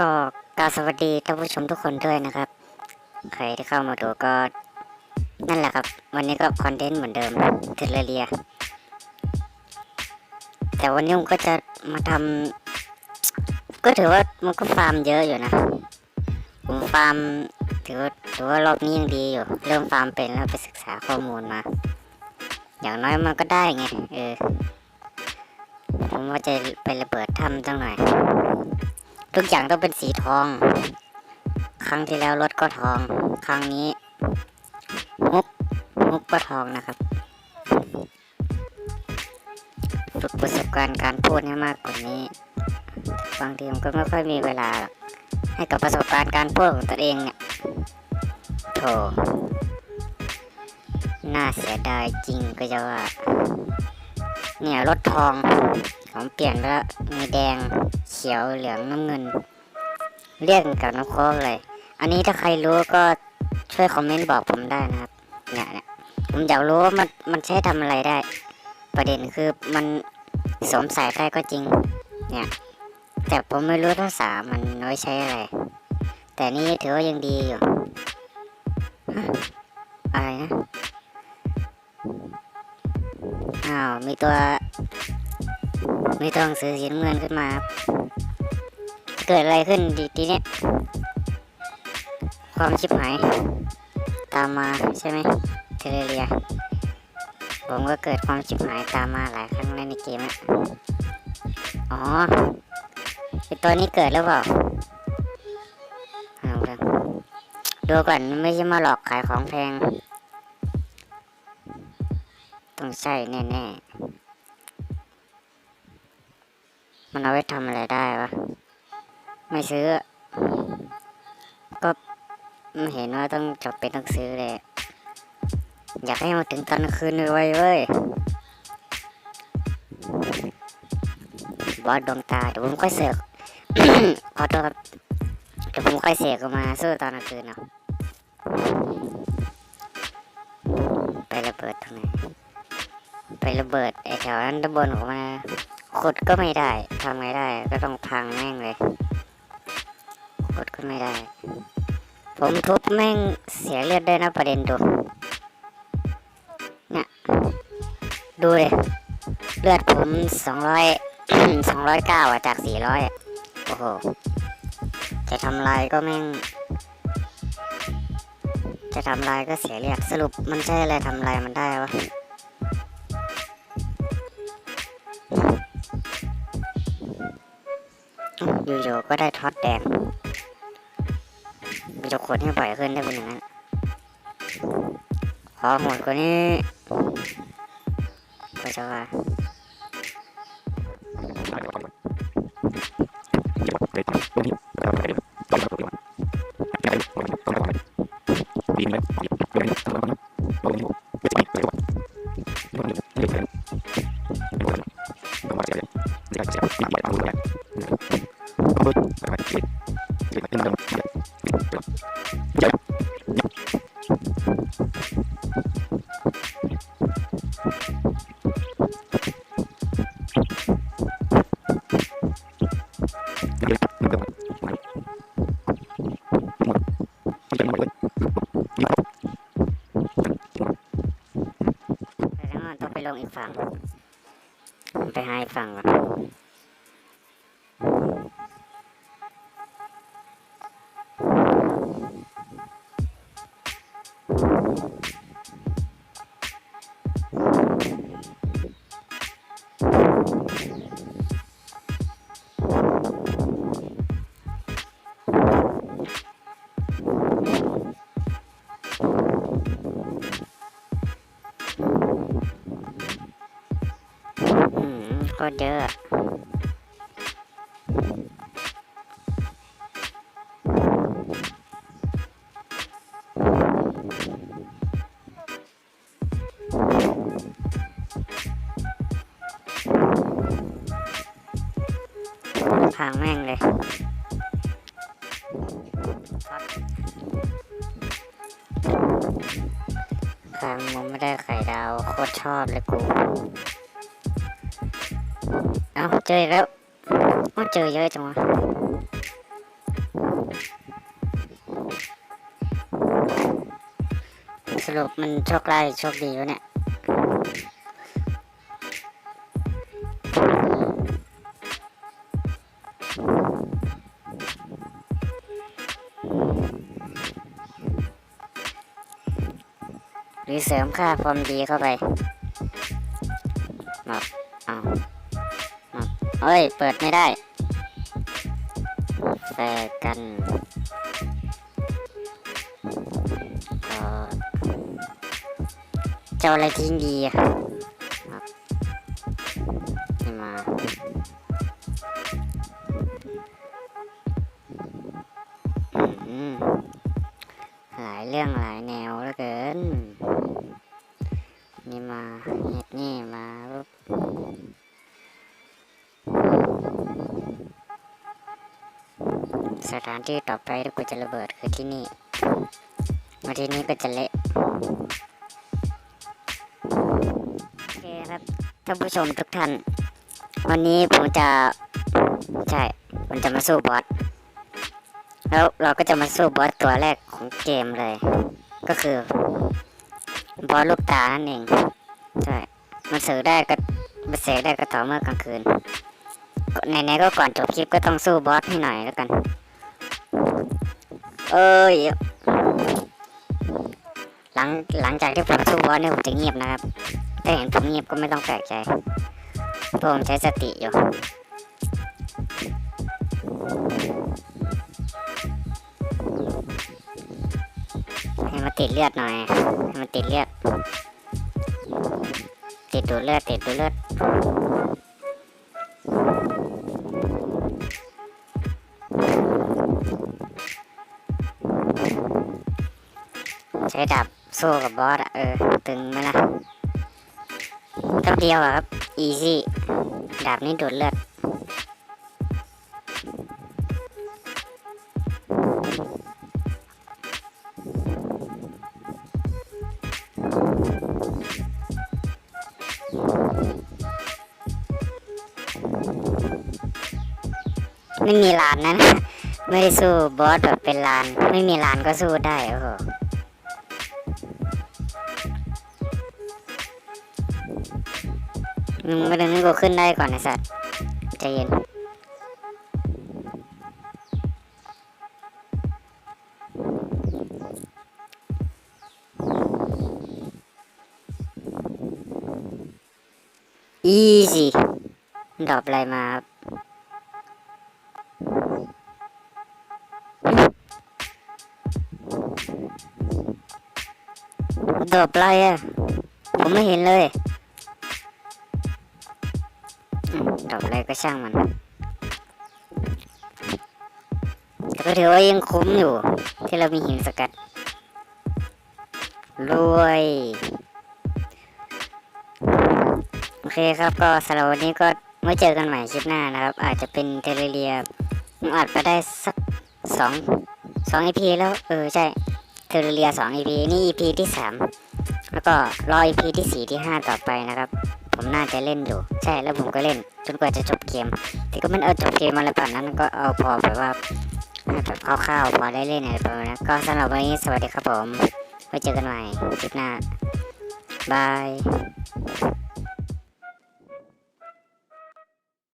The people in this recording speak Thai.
ก็กราสวัสดีท่านผู้ชมทุกคนด้วยนะครับ ใครที่เข้ามาดูก็นั่นแหละครับ วันนี้ก็คอนเทนต์เหมือนเดิมเทเลเรีย แต่วันนี้ผมก็จะมาทำก็ถือว่ามันก็ฟาร์มเยอะอยู่นะ ผมฟาร์มถือว่าถือว่ารอบนี้ยังดีอยู่ เริ่มฟาร์มเป็นแล้วไปศึกษาข้อมูลมา อย่างน้อยมันก็ได้ไงเออผมว่าจะไประเบิดถ้ำตั้งหน่อย ทุกอย่างต้องเป็นสีทอง ครั้งที่แล้วรถก็ทอง ครั้งนี้มุกมุกก็ทองนะครับ ฝึกประสบการณ์การพูดให้มากกว่านี้ บางทีผมก็ไม่ค่อยมีเวลา ให้กับประสบการณ์การพูดของตัวเองเนี่ยโถน่าเสียดายจริงก็จะว่า เนี่ยรถทอง ผมเปลี่ยนไปแล้วมีแดง ขียวเหลืองน้ำเงิน เรียกกับน้ำโค้กเลย อันนี้ถ้าใครรู้ก็ช่วยคอมเมนต์บอกผมได้นะครับเนี่ยเนี่ยผมอยากรู้ว่ามันมันใช้ทำอะไรได้ ประเด็นคือมันสวมใส่ได้ก็จริง เนี่ย แต่ผมไม่รู้ภาษามันน้อยใช้อะไร แต่นี่ถือว่ายังดีอยู่อะไรนะ อ้าว มีตัว มีตัวหนังสือสีน้ำเงินขึ้นมาครับ เกิดอะไรขึ้นดีทีเนี้ยความชิบหาย ตามมาใช่ไหมเทเลเรีย ผมก็เกิดความชิบหายตามมาหลายครั้งแล้วในเกมอะอ๋อไอตัวนี้เกิดแล้วเปล่าเอาละดูก่อนไม่ใช่มาหลอกขายของแพง ต้องใช่แน่ๆมันเอาไว้ทำอะไรได้วะ ไม่ซื้อ ก็ไม่เห็นว่าต้องจบเป็นต้องซื้อเลย อยากให้มาถึงตอนกลางคืนไว้เว้ยบอสดวงตาเดี๋ยวผมค่อยเสกขอโทษครับเดี๋ยวผมค่อยเสกออกมาสู้ตอนกลางคืนเนาะไประเบิดตรงไหนไประเบิดไอ้แถวนั้นด้านบนของมันขุดก็ไม่ได้ทำไงได้ก็ต้องพังแม่งเลย ดก็ไม่ได้ ผมทุบแม่งเสียเลือดด้วยนะประเด็นดูเนี่ยดูเลยเลือดผมสองร้อยสองร้อยเก้าอะจากสี่ร้อยโอ้โห จะทำลายก็แม่ง จะทำลายก็เสียเลือดสรุปมันใช่อะไรทำลายมันได้วะอยู่ๆก็ได้ท็อตแดง มันจะขดให้บ่อยขึ้นได้เป็นอย่างนั้นขอหมดกว่านี้ก็จะว่าแล้วมันต้องไลงอีกฝั่ง ไปหาอีกฝั่งก่อน ก็เยอะพังแม่งเลยครั้งมึงไม่ได้ไข่ดาวโคตรชอบเลยกู เอาเจออีกแล้วก็เจอเยอะจังวะสรุปมันโชคร้โชคดีวะเนี่ยหรือเสริมค่าฟอร์มดีเข้าไป เอ้ย เปิดไม่ได้แฟกันจ้าอะไรทิ้งดีอะครับนี่มาหลายเรื่องหลายแนวเหลือเกิน นี่มาเฮ็ดนี่มาปุ๊บ สถานที่ต่อไปที่กูจะระเบิดคือที่นี่ มาที่นี่ก็จะเละโอเคครับท่านผู้ชมทุกท่าน วันนี้ผมจะใช่ผมจะมาสู้บอสแล้วเราก็จะมาสู้บอสตัวแรกของเกมเลย ก็คือบอสลูกตานั่นเองใช่มันสื่อได้ก็มันเสกได้ก็ต่อเมื่อกลางคืนไหนๆก็ก่อนจบคลิปก็ต้องสู้บอสให้หน่อยแล้วกัน เอ้ยหลังหลังจากที่ผมสู้บอสเนี่ยผมจะเงียบนะครับ ถ้าเห็นผมเงียบก็ไม่ต้องแปลกใจเพราะผมใช้สติอยู่ให้มันติดเลือดหน่อยให้มันติดเลือด ติดดูเลือดติดดูเลือด ช้ดาบสู้กับบอสอะเออ ตึงไหมล่ะต้งเดียวอะครับ อีซี่ ดาบนี้ดูดเลือด ไม่มีลานนะ ไม่ได้สู้บอสแบบเป็นลาน ไม่มีลานก็สู้ได้ โอ้โห มึงม่ได้นึกกูขึ้นได้ก่อนนะสัตว์ใจเย็นอีสิดรอปอะไรมาครับดรอปอะไรอะ ผมไม่เห็นเลย ดรอปอะไรก็ช่างมัน แต่ก็ถือว่ายังคุ้มอยู่ ที่เรามีหินสกัด รวย โอเคครับก็สำหรับวันนี้ก็ไว้เจอกันใหม่คลิปหน้านะครับ อาจจะเป็นเทเลเรียอัดไปได้สักสองสองอีพีแล้ว เออ ใช่เทเลเรียสองอีพีนี่อีพีที่สามแล้วก็รออีพีที่สี่ที่ห้าต่อไปนะครับ ผมน่าจะเล่นอยู่ ใช่แล้วผมก็เล่น จนกว่าจะจบเกมแต่ก็มันเอาจบเกมอะไรแบบนั้นก็เอาพอแบบว่าแบบคร่าวๆพอได้เล่นอะไรประมาณนั้นก็สำหรับวันนี้สวัสดีครับผมไว้เจอกันใหม่คลิปหน้าบาย